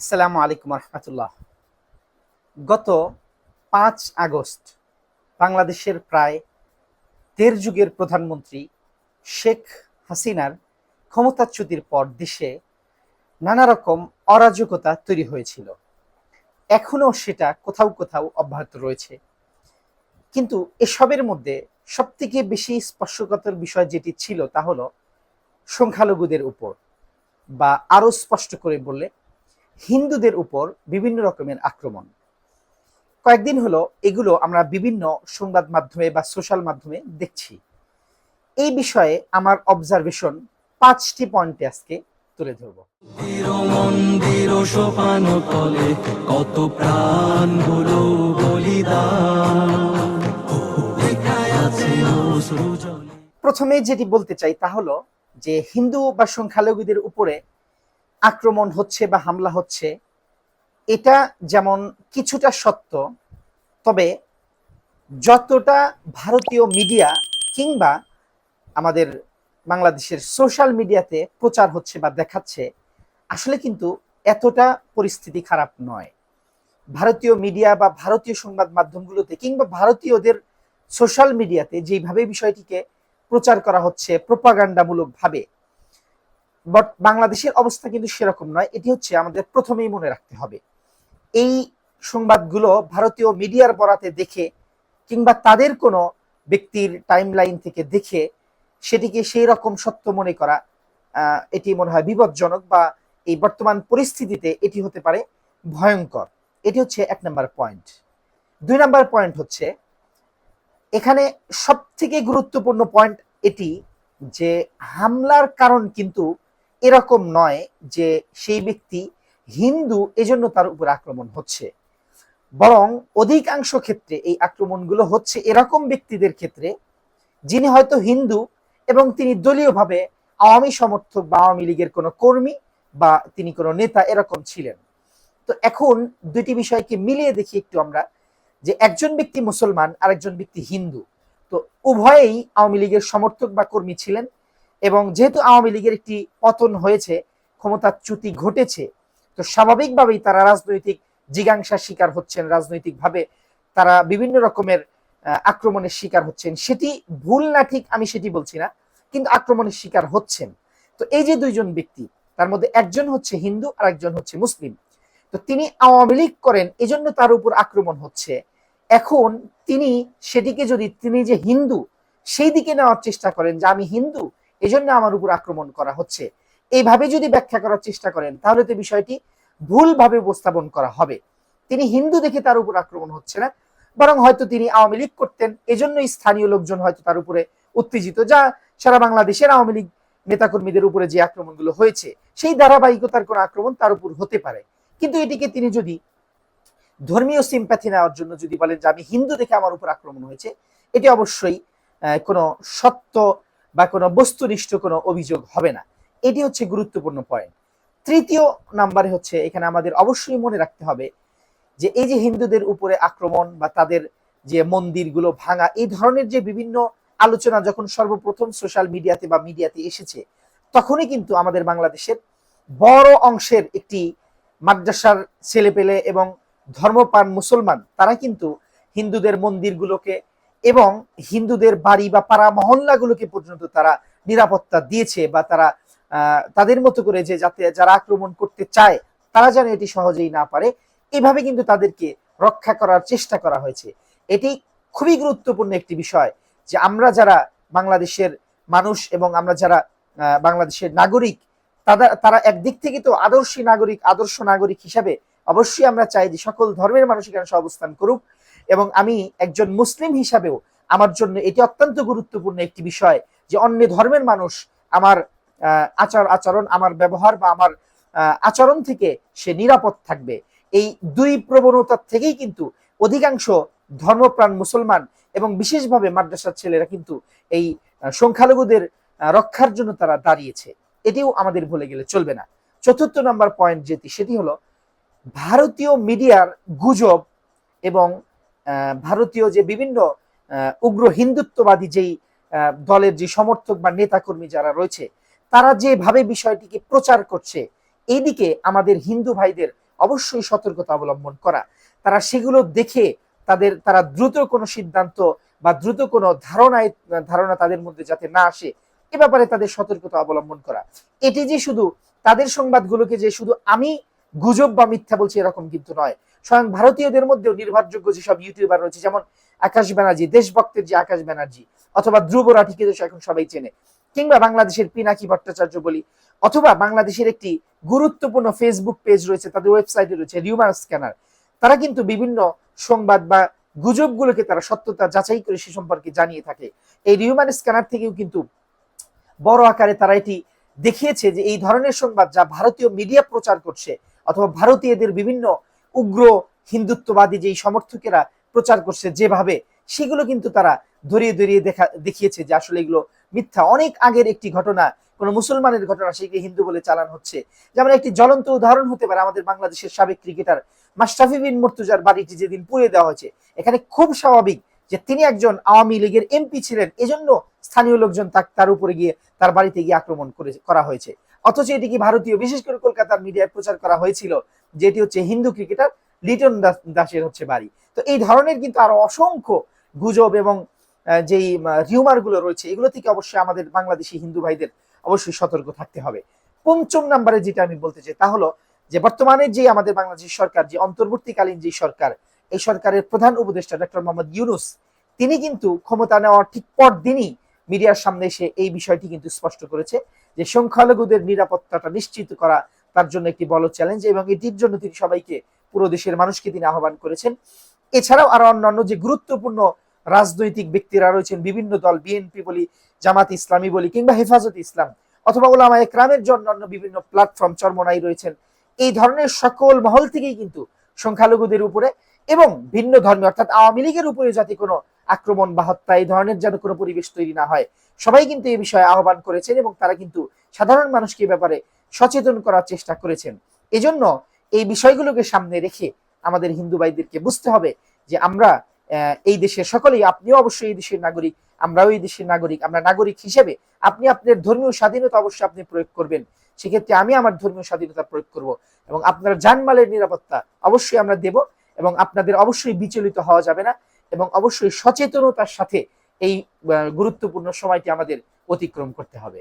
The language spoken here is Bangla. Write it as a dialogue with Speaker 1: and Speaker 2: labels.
Speaker 1: আসসালামু আলাইকুম রহমতুল্লাহ। গত পাঁচ আগস্ট বাংলাদেশের প্রায় দেড় যুগের প্রধানমন্ত্রী শেখ হাসিনার ক্ষমতাচ্যুতির পর দেশে নানা রকম অরাজকতা তৈরি হয়েছিল। এখনও সেটা কোথাও কোথাও অব্যাহত রয়েছে। কিন্তু এসবের মধ্যে সবথেকে বেশি স্পর্শকাতর বিষয় যেটি ছিল তা হলো সংখ্যালঘুদের উপর বা আরও স্পষ্ট করে বললে হিন্দুদের উপর বিভিন্ন রকমের আক্রমণ। কয়েকদিন হলো এগুলো আমরা বিভিন্ন সংবাদ মাধ্যমে বা সোশ্যাল মাধ্যমে দেখছি। এই বিষয়ে আমার অবজারভেশন পাঁচটি পয়েন্টে আজকে তুলে ধরবো।
Speaker 2: মন্দির মন্দির সোপান তলে কত প্রাণ হলো বলিদান।
Speaker 1: প্রথমে যেটি বলতে চাই তা হলো যে হিন্দু বা সংখ্যালঘুদের উপরে আক্রমণ হচ্ছে বা হামলা হচ্ছে, এটা যেমন কিছুটা সত্য, তবে যতটা ভারতীয় মিডিয়া কিংবা আমাদের বাংলাদেশের সোশ্যাল মিডিয়াতে প্রচার হচ্ছে বা দেখাচ্ছে, আসলে কিন্তু এতটা পরিস্থিতি খারাপ নয়। ভারতীয় মিডিয়া বা ভারতীয় সংবাদ মাধ্যমগুলোতে কিংবা ভারতীয়দের সোশ্যাল মিডিয়াতে যেইভাবে বিষয়টিকে প্রচার করা হচ্ছে প্রপাগান্ডামূলক ভাবে বাট বাংলাদেশের অবস্থা কিন্তু সেরকম নয়। এটি হচ্ছে আমাদের প্রথমেই মনে রাখতে হবে। এই সংবাদগুলো ভারতীয় মিডিয়ার বরাতে দেখে কিংবা তাদের কোনো ব্যক্তির টাইমলাইন থেকে দেখে সেটিকে সেই রকম সত্য মনে করা এটি মনে হয় বিপজ্জনক বা এই বর্তমান পরিস্থিতিতে এটি হতে পারে ভয়ঙ্কর। এটি হচ্ছে এক নম্বর পয়েন্ট দুই নম্বর পয়েন্ট হচ্ছে, এখানে সব থেকে গুরুত্বপূর্ণ পয়েন্ট এটি যে হামলার কারণ কিন্তু এরকম নয় যে সেই ব্যক্তি হিন্দু এজন্য তার উপর আক্রমণ হচ্ছে। বরং অধিকাংশ ক্ষেত্রে এই আক্রমণগুলো হচ্ছে এরকম ব্যক্তিদের ক্ষেত্রে, যিনি হয়তো হিন্দু এবং তিনি দলীয়ভাবে আওয়ামী সমর্থক বা আওয়ামী লীগের কোনো কর্মী বা তিনি কোনো নেতা এরকম ছিলেন। তো এখন দুটি বিষয়কে মিলিয়ে দেখি একটু আমরা, যে একজন ব্যক্তি মুসলমান আর একজন ব্যক্তি হিন্দু। তো উভয়েই আওয়ামী লীগের সমর্থক বা কর্মী ছিলেন এবং যেহেতু আওয়ামী লীগের একটি পতন হয়েছে ক্ষমতাচ্যুতি ঘটেছে, তো স্বাভাবিকভাবেই তারা রাজনৈতিক জিজ্ঞাংসার শিকার হচ্ছেন, রাজনৈতিকভাবে তারা বিভিন্ন রকমের আক্রমণের শিকার হচ্ছেন। সেটি ভুল না ঠিক আমি সেটি বলছি না, কিন্তু আক্রমণের শিকার হচ্ছেন। তো এই যে দুইজন ব্যক্তি, তার মধ্যে একজন হচ্ছে হিন্দু আর একজন হচ্ছে মুসলিম। তো তিনি আওয়ামী লীগ করেন, এজন্য তার উপর আক্রমণ হচ্ছে। এখন তিনি সেটিকে যদি, তিনি যে হিন্দু, সেই দিকে নেওয়ার চেষ্টা করেন যে আমি হিন্দু এজন্য আমার উপর আক্রমণ করা হচ্ছে। এইভাবে যদি ব্যাখ্যা করার চেষ্টা করেন, তাহলে তো বিষয়টি ভুলভাবে উপস্থাপন করা হবে। তিনি হিন্দু দেখে তার উপর আক্রমণ হচ্ছে না, বরং হয়তো তিনি আওয়ামী লীগ করতেন। এজন্যই স্থানীয় লোকজন হয়তো তার উপরে উত্তেজিত, যা সারা বাংলাদেশের আওয়ামী লীগ নেতাকর্মীদের উপরে যে আক্রমণগুলো হয়েছে, সেই ধারাবাহিকতার কোন আক্রমণ তার উপর হতে পারে। কিন্তু এটিকে তিনি যদি ধর্মীয় সিম্প্যাথি নেওয়ার জন্য যদি বলেন যে আমি হিন্দু দেখে আমার উপর আক্রমণ হয়েছে, এটি অবশ্যই কোনো সত্য বা কোনো বস্তুনিষ্ঠ কোনো অভিযোগ হবে না। এটি হচ্ছে গুরুত্বপূর্ণ পয়েন্ট তৃতীয় নাম্বারে হচ্ছে এখানে আমাদের অবশ্যই মনে রাখতে হবে যে এই যে হিন্দুদের উপরে আক্রমণ বা তাদের যে মন্দিরগুলো ভাঙা, এই ধরনের যে বিভিন্ন আলোচনা যখন সর্বপ্রথম সোশ্যাল মিডিয়াতে বা মিডিয়াতে এসেছে, তখনই কিন্তু আমাদের বাংলাদেশের বড় অংশের একটি মাদ্রাসার ছেলেপেলে এবং ধর্মপ্রাণ মুসলমান, তারা কিন্তু হিন্দুদের মন্দিরগুলোকে এবং হিন্দুদের বাড়ি বা পাড়া মহল্লাগুলোকে পর্যন্ত তারা নিরাপত্তা দিয়েছে বা তারা তাদের মতো করে যে যাতে যারা আক্রমণ করতে চায়, তারা যেন এটি সহজেই না পারে, এভাবে কিন্তু তাদেরকে রক্ষা করার চেষ্টা করা হয়েছে। এটি খুবই গুরুত্বপূর্ণ একটি বিষয় যে আমরা যারা বাংলাদেশের মানুষ এবং আমরা যারা বাংলাদেশের নাগরিক তারা তারা একদিক থেকে তো আদর্শী নাগরিক, আদর্শ নাগরিক হিসাবে অবশ্যই আমরা চাই যে সকল ধর্মের মানুষ এখানে অবস্থান করুক। এবং আমি একজন মুসলিম হিসাবেও আমার জন্য এটি অত্যন্ত গুরুত্বপূর্ণ একটি বিষয় যে অন্য ধর্মের মানুষ আমার আচার, আচরণ, আমার ব্যবহার বা আমার আচরণ থেকে সে নিরাপদ থাকবে। এই দুই প্রবণতার থেকেই কিন্তু অধিকাংশ ধর্মপ্রাণ মুসলমান এবং বিশেষভাবে মাদ্রাসার ছেলেরা কিন্তু এই সংখ্যালঘুদের রক্ষার জন্য তারা দাঁড়িয়েছে। এটিও আমাদের ভুলে গেলে চলবে না। চতুর্থ নাম্বার পয়েন্ট যেটি, সেটি হলো ভারতীয় মিডিয়ার গুজব এবং ভারতীয় যে বিভিন্ন উগ্র হিন্দুত্ববাদী যেই দলের যে সমর্থক বা নেতাকর্মী যারা রয়েছে, তারা যেভাবে বিষয়টিকে প্রচার করছে, এইদিকে আমাদের হিন্দু ভাইদের অবশ্যই সতর্কতা অবলম্বন করা। তারা সেগুলো দেখে তাদের, তারা দ্রুত কোনো সিদ্ধান্ত বা দ্রুত কোনো ধারণায়, ধারণা তাদের মধ্যে যাতে না আসে, এ ব্যাপারে তাদের সতর্কতা অবলম্বন করা। এটি যে শুধু তাদের সংবাদগুলোকে যে শুধু আমি গুজব বা মিথ্যা বলছি এরকম কিন্তু নয় স্বয়ং ভারতীয়দের মধ্যেও নির্ভরযোগ্য যেসব ইউটিউবার রয়েছে, যেমন আকাশ ব্যানার্জি, দেশভক্তের যে আকাশ ব্যানার্জি, অথবা ধ্রুব রাঠিকে তো এখন সবাই চেনে, কিংবা বাংলাদেশের পিনাকি ভট্টাচার্য বলি, অথবা বাংলাদেশের একটি গুরুত্বপূর্ণ ফেসবুক পেজ রয়েছে, তাদের ওয়েবসাইটে রয়েছে রিউমার স্ক্যানার তারা কিন্তু বিভিন্ন সংবাদ বা গুজবগুলোকে তারা সত্যতা যাচাই করে সে সম্পর্কে জানিয়ে থাকে। এই রিউমার স্ক্যানার থেকেও কিন্তু বড় আকারে তারা এটি দেখিয়েছে যে এই ধরনের সংবাদ যা ভারতীয় মিডিয়া প্রচার করছে, অথবা ভারতীয়দের বিভিন্ন উগ্র হিন্দুত্ববাদী যেই সমর্থকেরা প্রচার করছে যেভাবে, সেগুলো কিন্তু তারা ধরিয়ে ধরিয়ে দেখা, দেখিয়েছে যে আসলে এগুলো মিথ্যা। অনেক আগের একটি ঘটনা, কোনো মুসলমানের ঘটনা, সেকে হিন্দু বলে চালান হচ্ছে। যেমন একটি জ্বলন্ত উদাহরণ হতে পারে আমাদের বাংলাদেশের সাবেক ক্রিকেটার মাশরাফি বিন মুর্তুজার বাড়িটি যেদিন পুড়িয়ে দেওয়া হয়েছে। এখানে খুব স্বাভাবিক যে তিনি একজন আওয়ামী লীগের এমপি ছিলেন। এজন্য স্থানীয় লোকজন তার উপরে গিয়ে তার বাড়িতে গিয়ে আক্রমণ করে, করা হয়েছে। অথচ এটি কি ভারতীয়? বিশেষ করে কলকাতার মিডিয়ায় প্রচার করা হয়েছিল যেটি হচ্ছে হিন্দু ক্রিকেটার লিটন দাসের হচ্ছে বাড়ি। তো এই ধরনের কিন্তু আরও অসংখ্য গুজব এবং যেই রিউমারগুলো রয়েছে, এগুলো থেকে অবশ্যই আমাদের বাংলাদেশি হিন্দু ভাইদের অবশ্যই সতর্ক থাকতে হবে। পঞ্চম নাম্বারে যেটা আমি বলতে চাই তা হলো যে বর্তমানে যে আমাদের বাংলাদেশ সরকার, যে অন্তর্বর্তীকালীন যে সরকার, এই সরকারের প্রধান উপদেষ্টা ডক্টর মোহাম্মদ ইউনুস, তিনি কিন্তু ক্ষমতা নেওয়ার ঠিক পর দিনই মিডিয়ার সামনে এসে এই বিষয়টি কিন্তু স্পষ্ট করেছে যে সংখ্যালঘুদের নিরাপত্তাটা নিশ্চিত করা তার জন্য একটি বড় চ্যালেঞ্জ এবং এটির জন্য তিনি সবাইকে পুরো দেশের মানুষকে তিনি আহ্বান করেছেন। এছাড়াও আরও অন্যান্য যে গুরুত্বপূর্ণ রাজনৈতিক ব্যক্তিরা রয়েছেন, বিভিন্ন দল বিএনপি বলি, জামাত ইসলামী বলি কিংবা হেফাজত ইসলাম অথবা ওলামা একরামের জন্য অন্য বিভিন্ন প্ল্যাটফর্ম চর্মনাই রয়েছেন। এই ধরনের সকল মহল থেকেই কিন্তু সংখ্যালঘুদের উপরে এবং ভিন্ন ধর্মে অর্থাৎ আওয়ামী লীগের উপরে যাতে কোনো আক্রমণ বা হত্যা, এই ধরনের যেন কোনো পরিবেশ তৈরি না হয়। সবাই কিন্তু এই বিষয়ে আহ্বান করেছেন এবং তারা কিন্তু সাধারণ মানুষকে ব্যাপারে সচেতন করার চেষ্টা করেছেন। এজন্য এই বিষয়গুলোকে সামনে রেখে আমাদের হিন্দু ভাইদেরকে বুঝতে হবে যে আমরা এই দেশের সকলেই, আপনিও অবশ্যই এই দেশের নাগরিক, আমরাও এই দেশের নাগরিক, আমরা নাগরিক হিসেবে আপনি আপনার ধর্মীয় স্বাধীনতা অবশ্যই আপনি প্রয়োগ করবেন। সেক্ষেত্রে আমি আমার ধর্মীয় স্বাধীনতা প্রয়োগ করব এবং আপনার জানমালের নিরাপত্তা অবশ্যই আমরা দেব এবং আপনাদের অবশ্যই বিচলিত হওয়া যাবে না। এবং অবশ্যই সচেতনতার সাথে এই গুরুত্বপূর্ণ সময়টি আমাদের অতিক্রম করতে হবে।